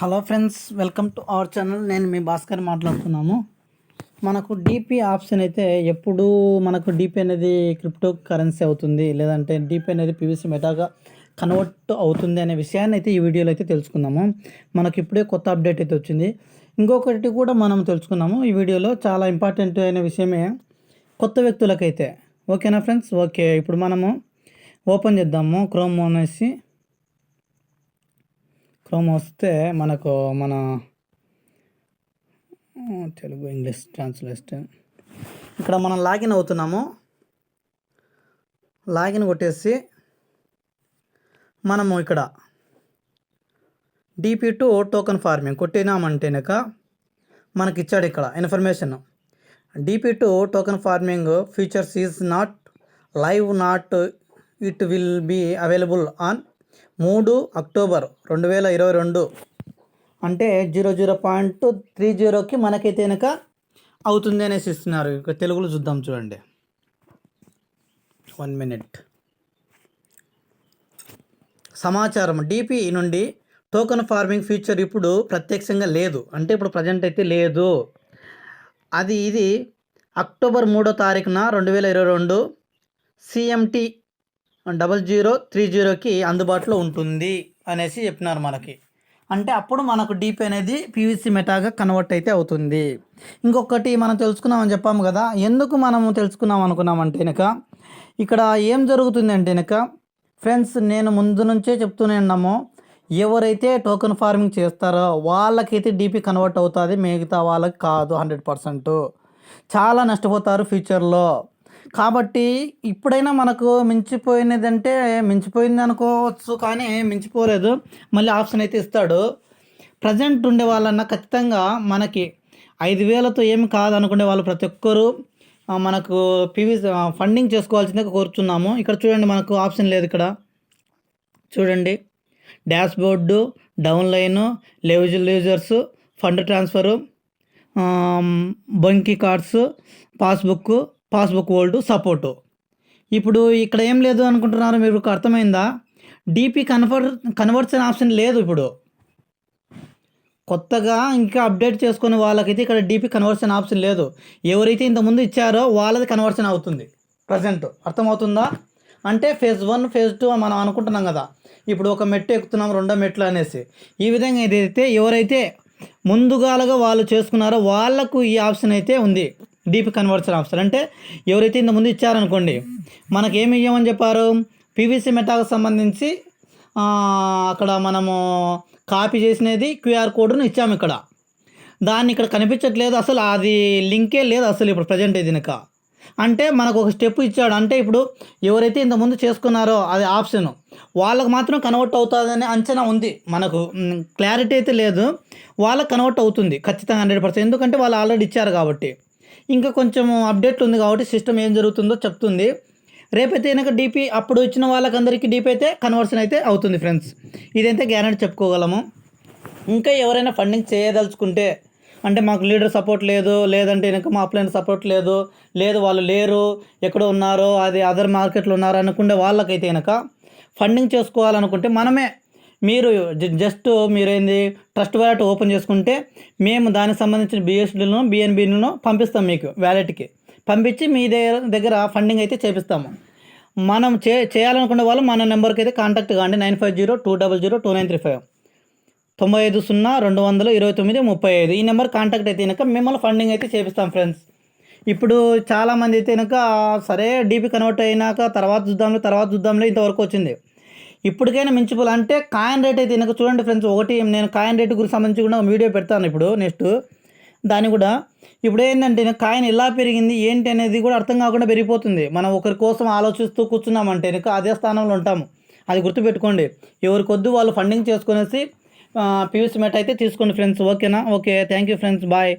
Hello friends welcome to our channel. నేను మీ భాస్కర్ మాట్లాడుతున్నాము. మనకు డిపి ఆప్షన్ అయితే ఎప్పుడు మనకు డిపి అనేది క్రిప్టో కరెన్సీ అవుతుంది లేదంటే డిపి అనేది పివిసి మెటాగా కన్వర్ట్ అవుతుంది అనే విషయాన్ని అయితే ఈ వీడియోలో అయితే తెలుసుకుందాము. మనకి ఇప్పుడే కొత్త అప్డేట్ అయితే వచ్చింది. ఇంకొకటి కూడా మనం తెలుసుకున్నాము. ఈ వీడియోలో చాలా ఇంపార్టెంట్ అయిన విషయమే కొత్త వ్యక్తులకైతే. ఓకేనా ఫ్రెండ్స్? ఓకే ఇప్పుడు మనము ఓపెన్ చేద్దాము. క్రోమ్ అనేసి క్రోమ్ వస్తే మనకు మన తెలుగు ఇంగ్లీష్ ట్రాన్స్లేషన్. ఇక్కడ మనం లాగిన్ అవుతున్నాము. లాగిన్ కొట్టేసి మనము ఇక్కడ డీపీ టు టోకన్ ఫార్మింగ్ కొట్టినామంటేనక మనకి ఇచ్చాడు ఇక్కడ information DP to token farming features is not live not it will be available on మూడు అక్టోబర్ రెండు వేల ఇరవై రెండు అంటే జీరో జీరో పాయింట్ త్రీ జీరోకి మనకైతే కనుక అవుతుంది అనేసి ఇస్తున్నారు. ఇక తెలుగులో చూద్దాం చూడండి. వన్ మినిట్ సమాచారం. డిపి నుండి టోకన్ ఫార్మింగ్ ఫ్యూచర్ ఇప్పుడు ప్రత్యక్షంగా లేదు. అంటే ఇప్పుడు ప్రజెంట్ అయితే లేదు. అది ఇది అక్టోబర్ మూడో తారీఖున రెండు వేల ఇరవై రెండు సిఎంటి డబల్ జీరో త్రీ జీరోకి అందుబాటులో ఉంటుంది అనేసి చెప్పినారు మనకి. అంటే అప్పుడు మనకు డీపీ అనేది పీవీసీ మెటాగా కన్వర్ట్ అయితే అవుతుంది. ఇంకొకటి మనం తెలుసుకున్నామని చెప్పాము కదా ఎందుకు మనము తెలుసుకున్నాం అనుకున్నామంటే కనుక ఇక్కడ ఏం జరుగుతుంది అంటే కనుక ఫ్రెండ్స్ నేను ముందు నుంచే చెప్తూనే ఉన్నాము ఎవరైతే టోకెన్ ఫార్మింగ్ చేస్తారో వాళ్ళకైతే డీపీ కన్వర్ట్ అవుతుంది మిగతా వాళ్ళకి కాదు హండ్రెడ్ పర్సెంట్ చాలా నష్టపోతారు ఫ్యూచర్లో కాబట్టి ఇప్పుడైనా మనకు మించిపోయినదంటే మించిపోయింది అనుకోవచ్చు కానీ మించిపోలేదు. మళ్ళీ ఆప్షన్ అయితే ఇస్తాడు. ప్రజెంట్ ఉండే వాళ్ళన్నా ఖచ్చితంగా మనకి ఐదు వేలతో ఏమి కాదు అనుకునే వాళ్ళు ప్రతి ఒక్కరూ మనకు పీవీ ఫండింగ్ చేసుకోవాల్సిందిగా కోరుతున్నాము ఇక్కడ చూడండి మనకు ఆప్షన్ లేదు ఇక్కడ. చూడండి. డాష్ బోర్డు డౌన్ లైన్ లేవజ్ users fund transfer bungee cards passbook passbook old support. ఇప్పుడు ఇక్కడ ఏం లేదు అనుకుంటున్నారు మీకు అర్థమైందా? డీపీ కన్వర్ కన్వర్షన్ ఆప్షన్ లేదు ఇప్పుడు. కొత్తగా ఇంకా అప్డేట్ చేసుకునే వాళ్ళకైతే ఇక్కడ డీపీ కన్వర్షన్ ఆప్షన్ లేదు. ఎవరైతే ఇంతకుముందు ఇచ్చారో వాళ్ళది కన్వర్షన్ అవుతుంది. ప్రజెంట్ అర్థమవుతుందా? అంటే ఫేజ్ వన్ ఫేజ్ టూ మనం అనుకుంటున్నాం కదా. ఇప్పుడు ఒక మెట్టు ఎక్కుతున్నాం రెండో మెట్లు అనేసి. ఈ విధంగా ఏదైతే ఎవరైతే ముందుగాలుగా వాళ్ళు చేసుకున్నారో వాళ్ళకు ఈ ఆప్షన్ అయితే ఉంది. డీప్ కన్వర్షన్ ఆప్షన్ అంటే ఎవరైతే ఇంత ముందు ఇచ్చారనుకోండి మనకి ఏమి ఇవ్వమని చెప్పారు? పీవీసీ మెటాకు సంబంధించి అక్కడ మనము కాపీ చేసినది క్యూఆర్ కోడ్ను ఇచ్చాము ఇక్కడ. దాన్ని ఇక్కడ కనిపించట్లేదు అసలు అది లింకే లేదు అసలు ఇప్పుడు ప్రజెంట్ ఇది అంటే మనకు ఒక స్టెప్ ఇచ్చాడు. అంటే ఇప్పుడు ఎవరైతే ఇంతకుముందు చేసుకున్నారో అది ఆప్షన్. వాళ్ళకు మాత్రం కన్వర్ట్ అవుతుందనే అంచనా ఉంది. మనకు క్లారిటీ అయితే లేదు. వాళ్ళకి కన్వర్ట్ అవుతుంది ఖచ్చితంగా హండ్రెడ్ పర్సెంట్. ఎందుకంటే వాళ్ళు ఆల్రెడీ ఇచ్చారు కాబట్టి. ఇంకా కొంచెం అప్డేట్ ఉంది కాబట్టి సిస్టమ్ ఏం జరుగుతుందో చెప్తుంది. రేపైతే కనుక డీపీ అప్పుడు ఇచ్చిన వాళ్ళకందరికీ డీపీ అయితే కన్వర్షన్ అయితే అవుతుంది ఫ్రెండ్స్ ఇదైతే గ్యారంటీ చెప్పుకోగలము. ఇంకా ఎవరైనా ఫండింగ్ చేయదలుచుకుంటే అంటే మాకు లీడర్ సపోర్ట్ లేదు లేదంటే వెనక మా అప్లైన్ సపోర్ట్ లేదు లేదు వాళ్ళు లేరు ఎక్కడ ఉన్నారో అది అదర్ మార్కెట్లో ఉన్నారో అనుకునే వాళ్ళకైతే కనుక ఫండింగ్ చేసుకోవాలనుకుంటే మనమే మీరు జ- జస్ట్ మీరేంది ట్రస్ట్ వ్యాలెట్ ఓపెన్ చేసుకుంటే మేము దానికి సంబంధించిన బిఎస్డీలను బిఎన్బిను పంపిస్తాం మీకు వ్యాలెట్కి పంపించి మీ దగ్గర దగ్గర ఫండింగ్ అయితే చేపిస్తాము. మనం చే చేయాలనుకునే వాళ్ళు మన నెంబర్కి అయితే కాంటాక్ట్ కాండి nine five zero two double zero two nine three five. తొంభై ఐదు సున్నా రెండు వందల ఇరవై తొమ్మిది ముప్పై ఐదు. ఈ నెంబర్ కాంటాక్ట్ అయితే కనుక మిమ్మల్ని ఫండింగ్ అయితే చేపిస్తాం ఫ్రెండ్స్. ఇప్పుడు చాలామంది అయితే కనుక సరే డీపీ కన్వర్ట్ అయినాక తర్వాత చూద్దాంలే తర్వాత చూద్దాంలే ఇంతవరకు వచ్చింది. ఇప్పటికైనా మించిపోలే. అంటే కాయిన్ రేట్ అయితే ఇంకా చూడండి ఫ్రెండ్స్ ఒకటి నేను కాయిన్ రేట్ గురించి సంబంధించి కూడా ఒక వీడియో పెడతాను ఇప్పుడు నెక్స్ట్. దాన్ని కూడా ఇప్పుడు ఏంటంటే కాయిన్ ఎలా పెరిగింది ఏంటి అనేది కూడా అర్థం కాకుండా పెరిగిపోతుంది. మనం ఒకరి కోసం ఆలోచిస్తూ కూర్చున్నామంటే కనుక అదే స్థానంలో ఉంటాము. అది గుర్తుపెట్టుకోండి. ఎవరి కొద్దు వాళ్ళు ఫండింగ్ చేసుకునేసి పీయూసీ మెట్ అయితే తీసుకోండి ఫ్రెండ్స్. ఓకేనా? Okay thank you friends bye